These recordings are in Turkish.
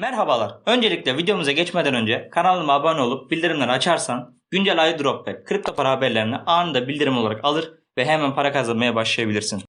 Merhabalar. Öncelikle videomuza geçmeden önce kanalıma abone olup bildirimleri açarsan güncel airdrop ve kripto para haberlerini anında bildirim olarak alır ve hemen para kazanmaya başlayabilirsin.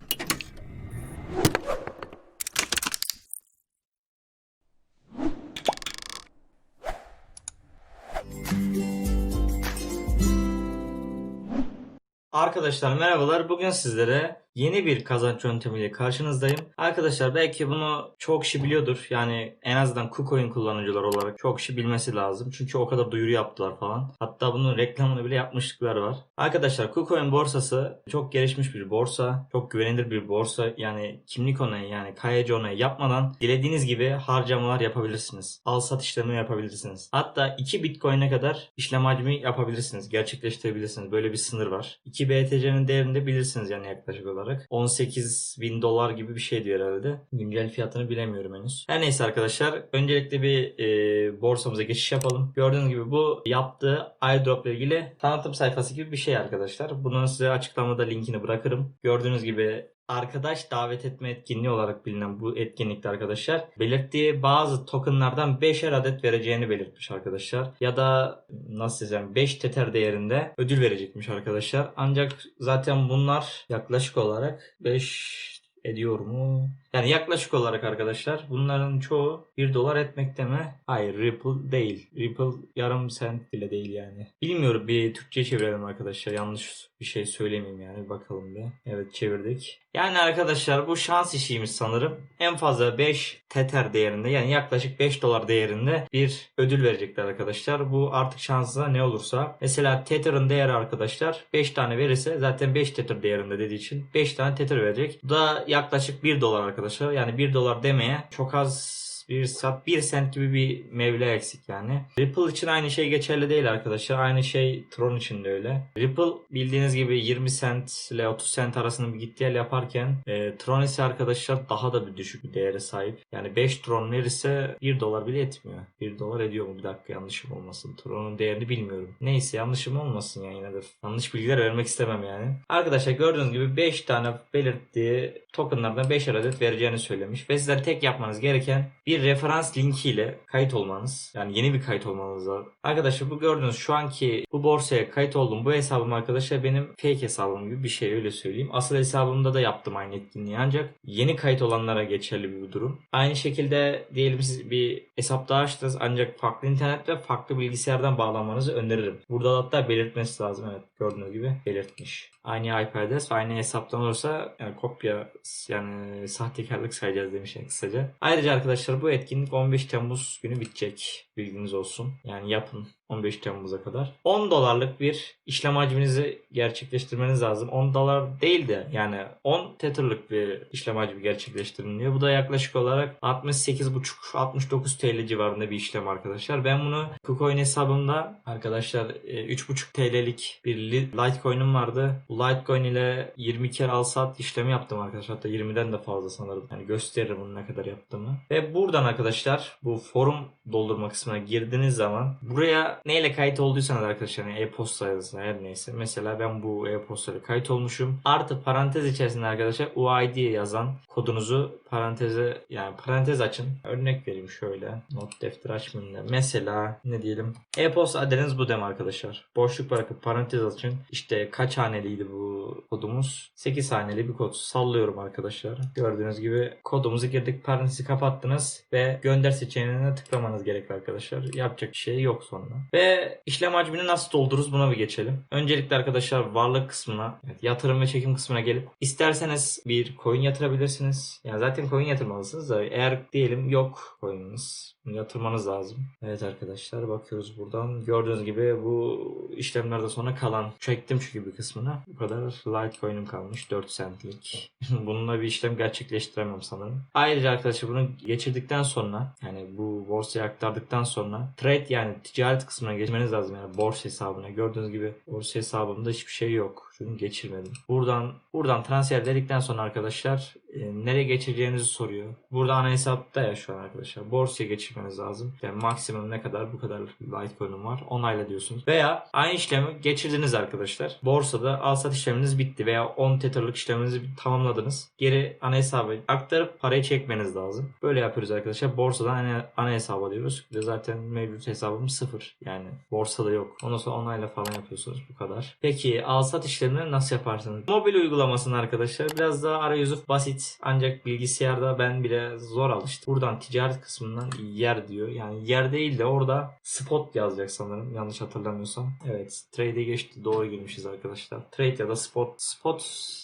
Arkadaşlar merhabalar. Bugün sizlere yeni bir kazanç yöntemiyle karşınızdayım. Arkadaşlar belki bunu çok kişi biliyordur. Yani en azından KuCoin kullanıcılar olarak çok kişi bilmesi lazım. Çünkü o kadar duyuru yaptılar falan. Hatta bunun reklamını bile yapmışlıklar var. Arkadaşlar KuCoin borsası çok gelişmiş bir borsa. Çok güvenilir bir borsa. Yani kimlik onayı yani KYC onayı yapmadan dilediğiniz gibi harcamalar yapabilirsiniz. Al sat işlemi yapabilirsiniz. Hatta 2 Bitcoin'e kadar işlem hacmi yapabilirsiniz. Gerçekleştirebilirsiniz. Böyle bir sınır var. 2 BTC'nin değerini de bilirsiniz yani yaklaşık olarak. 18 bin dolar gibi bir şey diyor herhalde. Güncel fiyatını bilemiyorum henüz. Her neyse arkadaşlar. Öncelikle bir e, borsamıza geçiş yapalım. Gördüğünüz gibi bu yaptığı airdrop ile ilgili tanıtım sayfası gibi bir şey arkadaşlar. Bunun size açıklamada linkini bırakırım. Gördüğünüz gibi arkadaş davet etme etkinliği olarak bilinen bu etkinlikte arkadaşlar belirttiği bazı tokenlardan 5'er adet vereceğini belirtmiş arkadaşlar. Ya da nasıl diyeceğim 5 tether değerinde ödül verecekmiş arkadaşlar. Ancak zaten bunlar yaklaşık olarak 5 ediyor mu? Yani yaklaşık olarak arkadaşlar bunların çoğu 1 dolar etmekte mi? Hayır Ripple değil. Ripple yarım sent bile değil yani. Bilmiyorum bir Türkçe çevirelim arkadaşlar. Yanlış bir şey söylemeyeyim yani. Bakalım bir. Evet çevirdik. Yani arkadaşlar bu şans işiymiş sanırım. En fazla 5 tether değerinde yani yaklaşık 5 dolar değerinde bir ödül verecekler arkadaşlar. Bu artık şansına ne olursa. Mesela tether'ın değeri arkadaşlar 5 tane verirse zaten 5 tether değerinde dediği için 5 tane tether verecek. Bu da yaklaşık 1 dolar arkadaşlar. Yani 1 dolar demeye çok az bir sat 1 sent gibi bir mevle eksik yani. Ripple için aynı şey geçerli değil arkadaşlar. Aynı şey Tron için de öyle. Ripple bildiğiniz gibi 20 sent ile 30 sent arasında bir git gel yaparken e, Tron ise arkadaşlar daha da bir düşük bir değere sahip. Yani 5 Tron verirse 1 dolar bile etmiyor. 1 dolar ediyor mu? Bir dakika yanlışım olmasın. Tron'un değerini bilmiyorum. Neyse yanlışım olmasın yani yine de. Yanlış bilgiler vermek istemem yani. Arkadaşlar gördüğünüz gibi 5 tane belirttiği tokenlardan 5'er adet vereceğini söylemiş. Ve sizler tek yapmanız gereken bir referans linkiyle kayıt olmanız. Yani yeni bir kayıt olmanız lazım. Arkadaşlar bu gördüğünüz şu anki bu borsaya kayıt olduğum bu hesabım arkadaşlar benim fake hesabım gibi bir şey öyle söyleyeyim. Asıl hesabımda da yaptım aynı etkinliği ancak yeni kayıt olanlara geçerli bir durum. Aynı şekilde diyelim siz bir hesap daha açtınız ancak farklı internet ve farklı bilgisayardan bağlanmanızı öneririm. Burada hatta belirtmesi lazım evet gördüğünüz gibi belirtmiş. Aynı IP adres ve aynı hesaptan olursa yani kopya yani sahtekarlık sayacağız demiş yani kısaca. Ayrıca arkadaşlar bu etkinlik 15 Temmuz günü bitecek. Bilginiz olsun. Yani yapın 15 Temmuz'a kadar. 10 dolarlık bir işlem hacminizi gerçekleştirmeniz lazım. 10 dolar değil de yani 10 tether'lık bir işlem hacmi gerçekleştirin diyor. Bu da yaklaşık olarak 68,5-69 TL civarında bir işlem arkadaşlar. Ben bunu KuCoin hesabımda arkadaşlar e, 3,5 TL'lik bir li- Litecoin'im vardı. Bu Litecoin ile 20 kere al sat işlemi yaptım arkadaşlar. Hatta 20'den de fazla sanırım. Yani gösteririm bunu ne kadar yaptığımı. Ve buradan arkadaşlar bu forum doldurma kısmına girdiğiniz zaman buraya neyle kayıt olduysanız arkadaşlar yani e-posta yazısına her neyse. Mesela ben bu e-postayla kayıt olmuşum. Artı parantez içerisinde arkadaşlar UID yazan kodunuzu paranteze yani parantez açın. Örnek vereyim şöyle. Not defteri açmayayım da. Mesela ne diyelim. E-posta adresiniz bu dem arkadaşlar. Boşluk bırakıp parantez açın. İşte kaç haneliydi bu kodumuz? 8 haneli bir kod. Sallıyorum arkadaşlar. Gördüğünüz gibi kodumuzu girdik. Parantezi kapattınız ve gönder seçeneğine tıklamanız gerekli arkadaşlar. Yapacak bir şey yok sonra. Ve işlem hacmini nasıl doldururuz buna bir geçelim. Öncelikle arkadaşlar varlık kısmına, evet, yatırım ve çekim kısmına gelip isterseniz bir coin yatırabilirsiniz. Yani zaten coin yatırmalısınız da eğer diyelim yok coin'iniz yatırmanız lazım. Evet arkadaşlar bakıyoruz buradan. Gördüğünüz gibi bu işlemlerde sonra kalan çektim çünkü bir kısmını. Bu kadar Litecoin'im kalmış 4 centlik. Bununla bir işlem gerçekleştiremem sanırım. Ayrıca arkadaşlar bunu geçirdikten sonra yani bu borsaya aktardıktan sonra trade yani ticaret kısmına geçmeniz lazım yani borsa hesabına. Gördüğünüz gibi borsa hesabımda hiçbir şey yok. Şunu geçirmedim. Buradan buradan transfer dedikten sonra arkadaşlar e, nereye geçeceğinizi soruyor. Burada ana hesapta ya şu an arkadaşlar. Borsaya geçirmeniz lazım. Yani maksimum ne kadar bu kadar Litecoin'im var. Onayla diyorsunuz. Veya aynı işlemi geçirdiniz arkadaşlar. Borsada al sat işleminiz bitti veya 10 Tether'lık işleminizi tamamladınız. Geri ana hesaba aktarıp parayı çekmeniz lazım. Böyle yapıyoruz arkadaşlar. Borsadan ana, ana hesaba diyoruz. De zaten mevcut hesabım sıfır. Yani borsada yok. Ondan sonra onayla falan yapıyorsunuz. Bu kadar. Peki al sat işlemini nasıl yaparsınız? Mobil uygulamasını arkadaşlar biraz daha arayüzü basit. Ancak bilgisayarda ben bile zor alıştım. Buradan ticaret kısmından yer diyor. Yani yer değil de orada spot yazacak sanırım. Yanlış hatırlamıyorsam. Evet. Trade'e geçti. Doğru girmişiz arkadaşlar. Trade ya da spot. Spot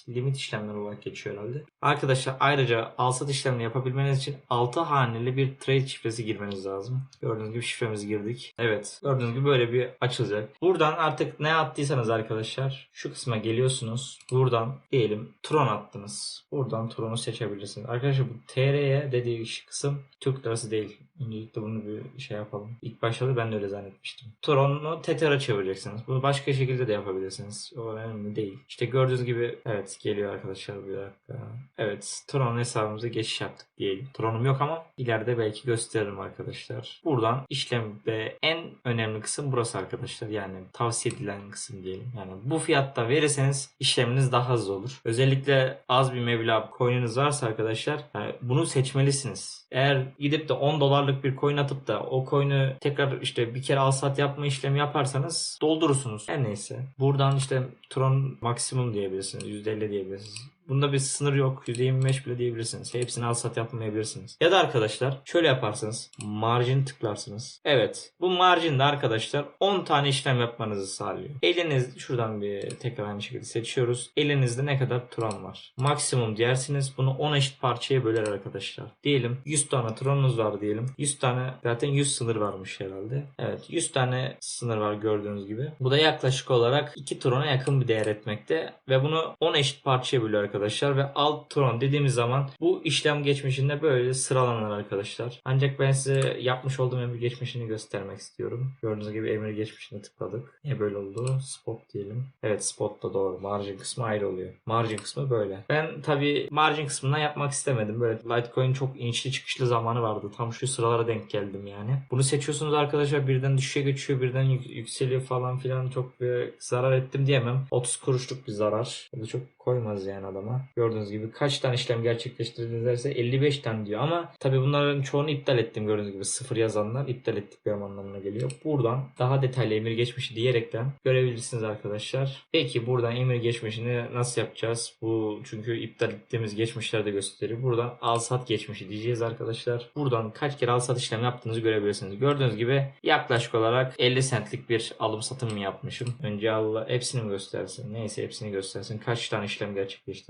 limit işlemleri olarak geçiyor herhalde. Arkadaşlar ayrıca al sat işlemini yapabilmeniz için 6 haneli bir trade şifresi girmeniz lazım. Gördüğünüz gibi şifremizi girdik. Evet. Gördüğünüz gibi böyle bir açılacak. Buradan artık ne attıysanız arkadaşlar şu kısma geliyorsunuz. Buradan diyelim Tron attınız. Buradan Tron'u seçebilirsiniz. Arkadaşlar bu TR'ye dediği kısım Türk lirası değil. Öncelikle bunu bir şey yapalım. İlk başta da ben de öyle zannetmiştim. Tron'u Tether'a çevireceksiniz. Bunu başka şekilde de yapabilirsiniz. O önemli değil. İşte gördüğünüz gibi evet geliyor arkadaşlar bir dakika. Evet Tron hesabımıza geçiş yaptık diyelim. Tron'um yok ama ileride belki gösteririm arkadaşlar. Buradan işlemde en önemli kısım burası arkadaşlar. Yani tavsiye edilen kısım diyelim. Yani bu fiyatta verirseniz işleminiz daha hızlı olur. Özellikle az bir meblağ coin'iniz varsa arkadaşlar yani bunu seçmelisiniz. Eğer gidip de 10 dolarlık bir coin atıp da o coin'i tekrar işte bir kere al sat yapma işlemi yaparsanız doldurursunuz. Her neyse. Buradan işte Tron maksimum diyebilirsiniz. %50 diyebilirsiniz. Bunda bir sınır yok. %25 bile diyebilirsiniz. Hepsini al sat yapmayabilirsiniz. Ya da arkadaşlar şöyle yaparsınız. Margin tıklarsınız. Evet. Bu margin de arkadaşlar 10 tane işlem yapmanızı sağlıyor. Eliniz şuradan bir tekrar aynı şekilde seçiyoruz. Elinizde ne kadar tron var? Maksimum dersiniz. Bunu 10 eşit parçaya böler arkadaşlar. Diyelim 100 tane tronunuz var diyelim. 100 tane zaten 100 sınır varmış herhalde. Evet 100 tane sınır var gördüğünüz gibi. Bu da yaklaşık olarak 2 trona yakın bir değer etmekte. Ve bunu 10 eşit parçaya bölüyor arkadaşlar ve alt tron dediğimiz zaman bu işlem geçmişinde böyle sıralanır arkadaşlar. Ancak ben size yapmış olduğum emir geçmişini göstermek istiyorum. Gördüğünüz gibi emir geçmişine tıkladık. Niye böyle oldu? Spot diyelim. Evet spot da doğru. Margin kısmı ayrı oluyor. Margin kısmı böyle. Ben tabi margin kısmından yapmak istemedim. Böyle Litecoin çok inişli çıkışlı zamanı vardı. Tam şu sıralara denk geldim yani. Bunu seçiyorsunuz arkadaşlar birden düşüşe geçiyor birden yük- yükseliyor falan filan çok bir zarar ettim diyemem. 30 kuruşluk bir zarar. Bu çok koymaz yani adama. Gördüğünüz gibi kaç tane işlem gerçekleştirdiniz derse 55 tane diyor ama tabi bunların çoğunu iptal ettim gördüğünüz gibi sıfır yazanlar iptal ettiklerim anlamına geliyor. Buradan daha detaylı emir geçmişi diyerekten görebilirsiniz arkadaşlar. Peki buradan emir geçmişini nasıl yapacağız? Bu çünkü iptal ettiğimiz geçmişler de gösteriyor. Buradan al sat geçmişi diyeceğiz arkadaşlar. Buradan kaç kere al sat işlem yaptığınızı görebilirsiniz. Gördüğünüz gibi yaklaşık olarak 50 centlik bir alım satım mı yapmışım? Önce Allah hepsini mi göstersin? Neyse hepsini göstersin. Kaç tane işlem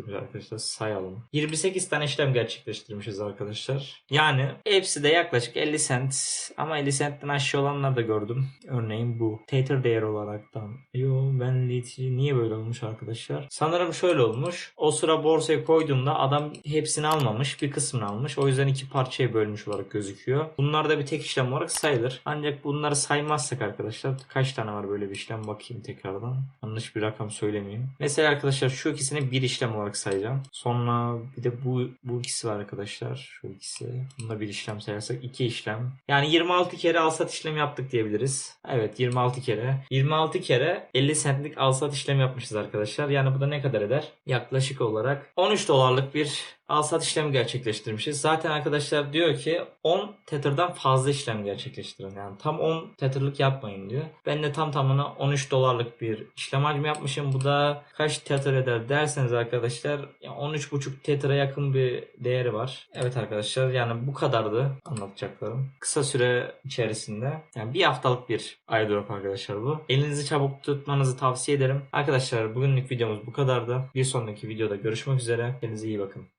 gerçekleştirmiş arkadaşlar sayalım. 28 tane işlem gerçekleştirmişiz arkadaşlar. Yani hepsi de yaklaşık 50 cent ama 50 centten aşağı olanlar da gördüm. Örneğin bu. Tether değer olaraktan. Yo ben litici niye böyle olmuş arkadaşlar? Sanırım şöyle olmuş. O sıra borsaya koyduğumda adam hepsini almamış. Bir kısmını almış. O yüzden iki parçaya bölmüş olarak gözüküyor. Bunlar da bir tek işlem olarak sayılır. Ancak bunları saymazsak arkadaşlar kaç tane var böyle bir işlem bakayım tekrardan. Yanlış bir rakam söylemeyeyim. Mesela arkadaşlar şu ikisini bir işlem olarak sayacağım. Sonra bir de bu bu ikisi var arkadaşlar. Şu ikisi. Bunda bir işlem sayarsak iki işlem. Yani 26 kere alsat işlemi yaptık diyebiliriz. Evet 26 kere. 26 kere 50 centlik alsat işlemi yapmışız arkadaşlar. Yani bu da ne kadar eder? Yaklaşık olarak 13 dolarlık bir alsat işlemi gerçekleştirmişiz. Zaten arkadaşlar diyor ki 10 Tether'dan fazla işlem gerçekleştirin. Yani tam 10 Tether'lık yapmayın diyor. Ben de tam tamına 13 dolarlık bir işlem hacmi yapmışım. Bu da kaç Tether eder derseniz arkadaşlar ya 13.5 Tether'a yakın bir değeri var. Evet arkadaşlar yani bu kadardı anlatacaklarım. Kısa süre içerisinde yani bir haftalık bir airdrop arkadaşlar bu. Elinizi çabuk tutmanızı tavsiye ederim. Arkadaşlar bugünlük videomuz bu kadardı. Bir sonraki videoda görüşmek üzere. Kendinize iyi bakın.